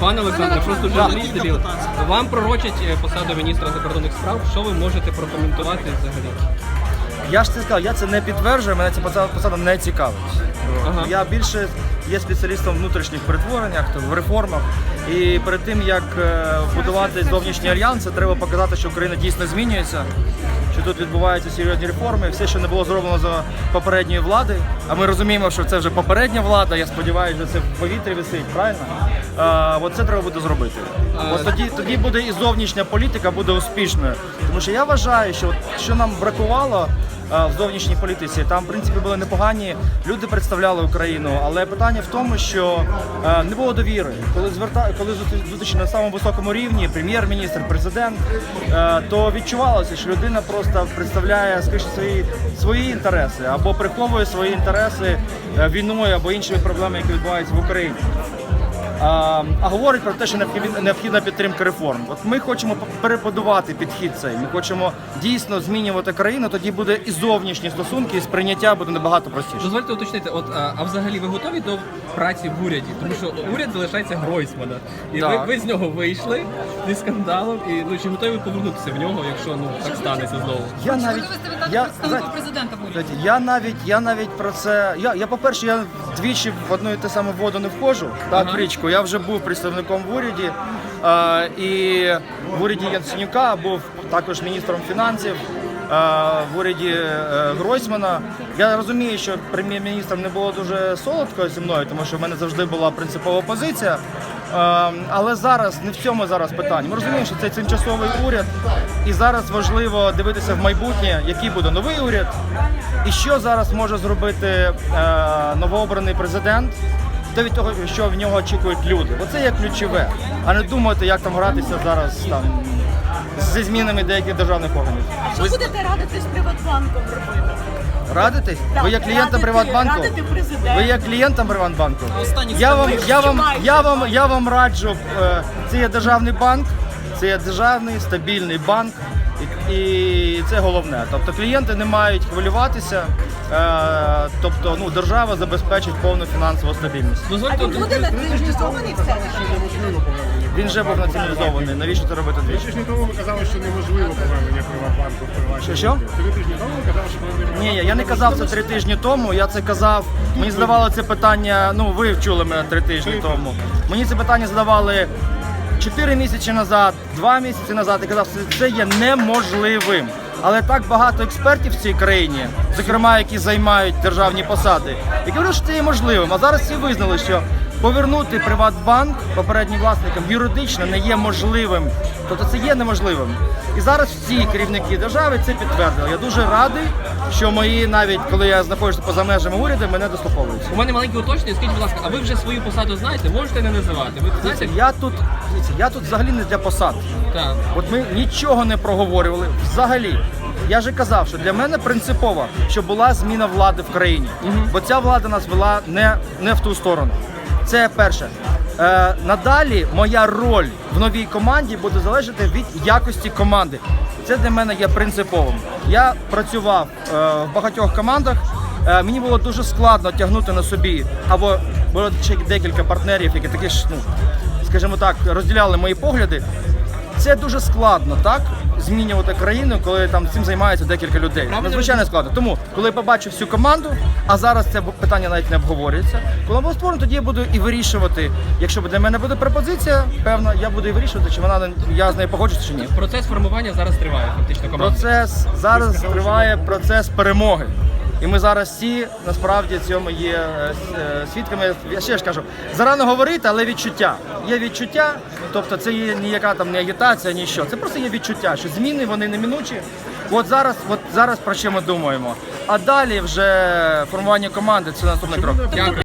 Пане Олександре, просто журналісти біли. Вам пророчать е, посаду міністра закордонних справ. Що ви можете прокоментувати взагалі? Я ж це сказав, я це не підтверджую, мене ця посада, посада не цікавить. Ага. Я більше є спеціалістом в внутрішніх перетвореннях, то в реформах. І перед тим як е, будувати зовнішні альянси, треба показати, що Україна дійсно змінюється, що тут відбуваються серйозні реформи. Все, що не було зроблено за попередньої влади. А ми розуміємо, що це вже попередня влада. Я сподіваюся, що це в повітрі висить, правильно? А, це треба буде зробити. От тоді, тоді буде і зовнішня політика буде успішною. Тому що я вважаю, що що нам бракувало в зовнішній політиці, там в принципі були непогані люди представляли Україну, але питання в тому, що не було довіри. Коли зверта, коли зустріч- зустріч на самому високому рівні, прем'єр-міністр, президент, то відчувалося, що людина просто представляє скажімо, свої свої інтереси або приховує свої інтереси війною або іншими проблемами, які відбуваються в Україні. А, говорить про те, що необхідна підтримка реформ. От ми хочемо п- перебудувати підхід цей. Ми хочемо дійсно змінювати країну. Тоді буде і зовнішні стосунки, і сприйняття буде набагато простіше. Дозвольте уточнити, от а, а взагалі ви готові до праці в уряді? Тому що уряд залишається Гройсмана. І ви, ви з нього вийшли зі скандалом. І ну чи готові повернутися в нього, якщо ну так станеться знову? Я навіть я, президента? Я навіть, я навіть про це. Я, я по-перше, я двічі в одну і те саме воду не входжу. Так, в річку. Я вже був представником в уряді. І в уряді Яценюка був також міністром фінансів. В уряді е, Гройсмана я розумію, що прем'єр-міністром не було дуже солодко зі мною, тому що в мене завжди була принципова позиція. Але зараз не в цьому зараз питання. Ми розуміємо, що це тимчасовий уряд, і зараз важливо дивитися в майбутнє, який буде новий уряд, і що зараз може зробити е, новообраний президент. Те від того, що в нього очікують люди. Оце є ключове, а не думати, як там гратися зараз там зі змінами деяких державних органів. Що будете радити з Приватбанком робити? Радитись? Так, Ви є клієнтом радити- Приватбанку? радити президенту. Ви є клієнтом Приватбанку? Останні Я вам, скандали. я вам, я вам, я вам раджу. е, Це є державний банк, це є державний стабільний банк, і, і це головне. Тобто клієнти не мають хвилюватися. е, Тобто, ну держава забезпечить повну фінансову стабільність. А він буде націоналізований все? Він вже був націоналізований. Навіщо це робити Три двічі? тижні тому ви казали, що неможливо повернення Приватбанку в приватні. Що, що? Три тижні тому ви казали, що повернення Ні, я не казав це три тижні тому. Я це казав. Мені задавали це питання. Ну, ви вчули мене три тижні тому. Мені це питання задавали чотири місяці назад, два місяці назад. Я казав, що це є неможливим. Але так багато експертів в цій країні, зокрема, які займають державні посади, і кажуть, що це є можливим. А зараз всі визнали, що повернути Приватбанк попереднім власникам юридично не є можливим. Тобто це є неможливим. І зараз всі керівники держави це підтвердили. Я дуже радий, що мої, навіть коли я знаходжуся поза межами уряду, мене дослуховуються. у мене маленьке уточнення. Скажіть, будь ласка, а ви вже свою посаду знаєте? Можете не називати? Ви знаєте? Я тут, я тут взагалі не для посад. Так. От ми нічого не проговорювали взагалі. Я же казав, що для мене принципово, щоб була зміна влади в країні. Бо ця влада нас вела не, не в ту сторону. Це перше. Е, надалі моя роль в новій команді буде залежати від якості команди. Це для мене є принциповим. Я працював е, в багатьох командах. Е, мені було дуже складно тягнути на собі або було ще декілька партнерів, які такі ж, ну, скажімо так, розділяли мої погляди. Це дуже складно, так? Змінювати країну, коли там цим займається декілька людей. Надзвичайно складно. Тому, коли я побачив всю команду, а зараз це питання навіть не обговорюється. Коли було створено, тоді я буду і вирішувати. Якщо для мене буде пропозиція, певно, я буду і вирішувати, чи вона я з нею погоджуюся чи ні. Процес формування зараз триває, фактично команда. Процес зараз триває процес перемоги. І ми зараз всі насправді цьому є е, е, свідками. Я ще ж кажу, зарано говорити, але відчуття. Є відчуття, тобто це є ніяка там не агітація, ніщо. Це просто є відчуття, що зміни вони неминучі. От зараз, от зараз про що ми думаємо. А далі вже формування команди це наступний крок.